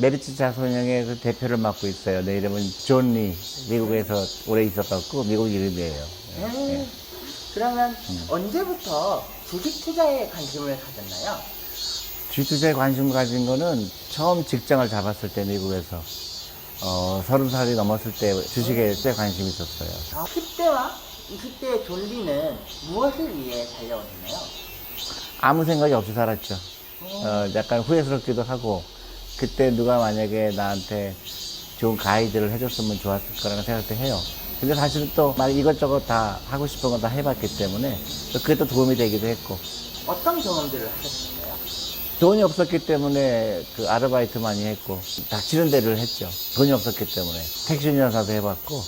메리츠 자손형의 그 대표를 맡고 있어요. 내 이름은 존리. 미국에서 오래 있었갖고 미국 이름이에요. 예, 음, 예. 그러면 언제부터 주식 투자에 관심을 가졌나요? 주투자에 관심 가진 거는 처음 직장을 잡았을 때 미국에서 어, 서른 살이 넘었을 때 주식에 꽤 관심이 있었어요. 아, 10대와 20대의 존리는 무엇을 위해 달려오셨나요? 아무 생각이 없이 살았죠. 어, 약간 후회스럽기도 하고 그때 누가 만약에 나한테 좋은 가이드를 해줬으면 좋았을 거라는 생각도 해요. 근데 사실은 또막 이것저것 다 하고 싶은 건 다 해봤기 때문에 또 그게 또 도움이 되기도 했고 어떤 경험들을 하셨을까요? 돈이 없었기 때문에 그 아르바이트 많이 했고 닥치는 대로 했죠. 돈이 없었기 때문에 택시 운전사도 해봤고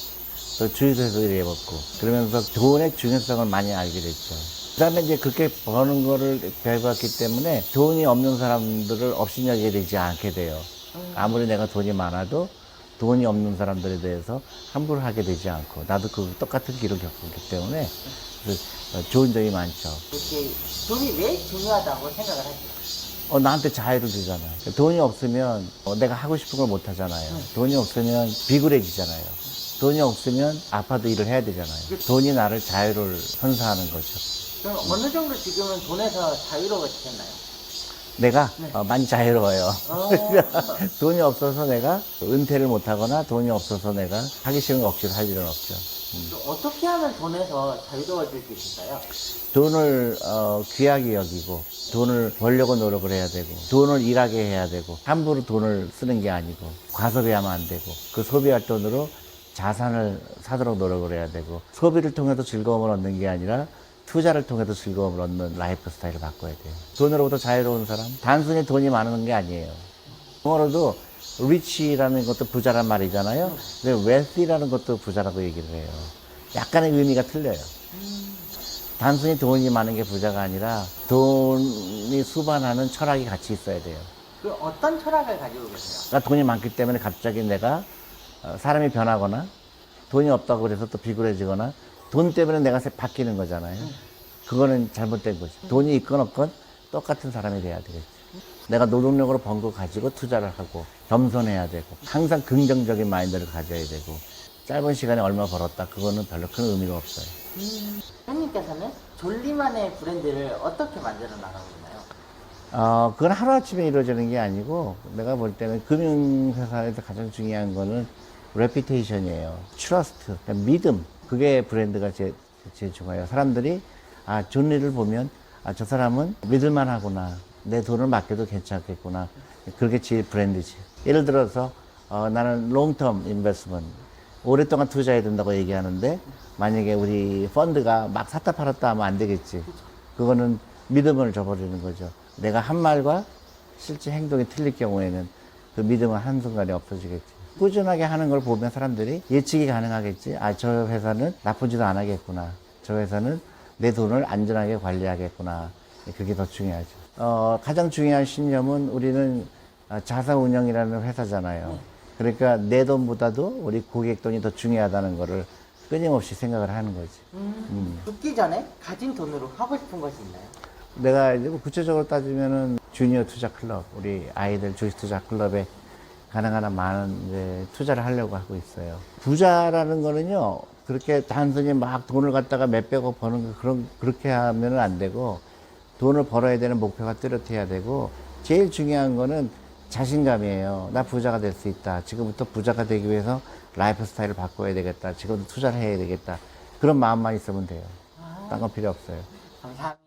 또 주유소에서 일해봤고 그러면서 돈의 중요성을 많이 알게 됐죠. 그다음에 이제 그렇게 버는 거를 배워봤기 때문에 돈이 없는 사람들을 업신여기게 되지 않게 돼요. 아무리 내가 돈이 많아도 돈이 없는 사람들에 대해서 함부로 하게 되지 않고 나도 그 똑같은 길을 겪었기 때문에 그래서 좋은 점이 많죠. 이렇게 돈이 왜 중요하다고 생각을 하세요? 어, 나한테 자유를 주잖아. 돈이 없으면 어, 내가 하고 싶은 걸 못 하잖아요. 돈이 없으면 비굴해지잖아요. 돈이 없으면 아파도 일을 해야 되잖아요. 돈이 나를 자유를 선사하는 거죠. 그럼 어느 정도 지금은 돈에서 자유로워지셨나요? 내가 어, 많이 자유로워요. 어. 돈이 없어서 내가 은퇴를 못 하거나 돈이 없어서 내가 하기 싫은 거 억지로 할 일은 없죠. 또 어떻게 하면 돈에서 자유로워질 수 있을까요? 돈을 어, 귀하게 여기고 돈을 벌려고 노력을 해야 되고 돈을 일하게 해야 되고 함부로 돈을 쓰는 게 아니고 과소비하면 안 되고 그 소비할 돈으로 자산을 사도록 노력을 해야 되고 소비를 통해서 즐거움을 얻는 게 아니라 투자를 통해서 즐거움을 얻는 라이프 스타일을 바꿔야 돼요. 돈으로부터 자유로운 사람 단순히 돈이 많은 게 아니에요. 영어로도 리치라는 것도 부자란 말이잖아요. 근데 웨스티라는 것도 부자라고 얘기를 해요. 약간의 의미가 틀려요. 단순히 돈이 많은 게 부자가 아니라 돈이 수반하는 철학이 같이 있어야 돼요. 그 어떤 철학을 가지고 계세요? 그러니까 돈이 많기 때문에 갑자기 내가 어, 사람이 변하거나 돈이 없다고 그래서 또 비굴해지거나 돈 때문에 내가 새- 바뀌는 거잖아요. 그거는 잘못된 거죠. 돈이 있건 없건 똑같은 사람이 돼야 되겠죠. 내가 노동력으로 번 거 가지고 투자를 하고 겸손해야 되고 항상 긍정적인 마인드를 가져야 되고 짧은 시간에 얼마 벌었다 그거는 별로 큰 의미가 없어요. 형님께서는 졸리만의 브랜드를 어떻게 만들어 나가고 있나요? 어, 그건 하루아침에 이루어지는 게 아니고, 내가 볼 때는 금융회사에서 가장 중요한 거는 레피테이션이에요. 트러스트, 그러니까 믿음. 그게 브랜드가 제, 제일 중요해요. 사람들이, 아, 존리를 보면, 아, 저 사람은 믿을만 하구나. 내 돈을 맡겨도 괜찮겠구나. 그게 제일 브랜드지. 예를 들어서, 어, 나는 롱텀 인베스먼트. 오랫동안 투자해야 된다고 얘기하는데, 만약에 우리 펀드가 막 샀다 팔았다 하면 안 되겠지. 그거는 믿음을 저버리는 거죠. 내가 한 말과 실제 행동이 틀릴 경우에는 그 믿음은 한순간에 없어지겠지. 꾸준하게 하는 걸 보면 사람들이 예측이 가능하겠지. 아, 저 회사는 나쁜 짓안 하겠구나. 저 회사는 내 돈을 안전하게 관리하겠구나. 그게 더 중요하죠. 어, 가장 중요한 신념은 우리는 아, 자사 운영이라는 회사잖아요. 그러니까 내 돈보다도 우리 고객 돈이 더 중요하다는 거를 끊임없이 생각을 하는 거지. 죽기 전에 가진 돈으로 하고 싶은 것이 있나요? 내가 이제 뭐 구체적으로 따지면은 주니어 투자 클럽, 우리 아이들 주식 투자 클럽에 가능한 한 많은 이제 투자를 하려고 하고 있어요. 부자라는 거는요, 그렇게 단순히 막 돈을 갖다가 몇백억 버는 거 그런, 그렇게 하면은 안 되고, 돈을 벌어야 되는 목표가 뚜렷해야 되고, 제일 중요한 거는 자신감이에요. 나 부자가 될 수 있다. 지금부터 부자가 되기 위해서 라이프 스타일을 바꿔야 되겠다. 지금부터 투자를 해야 되겠다. 그런 마음만 있으면 돼요. 딴 건 필요 없어요. 감사합니다.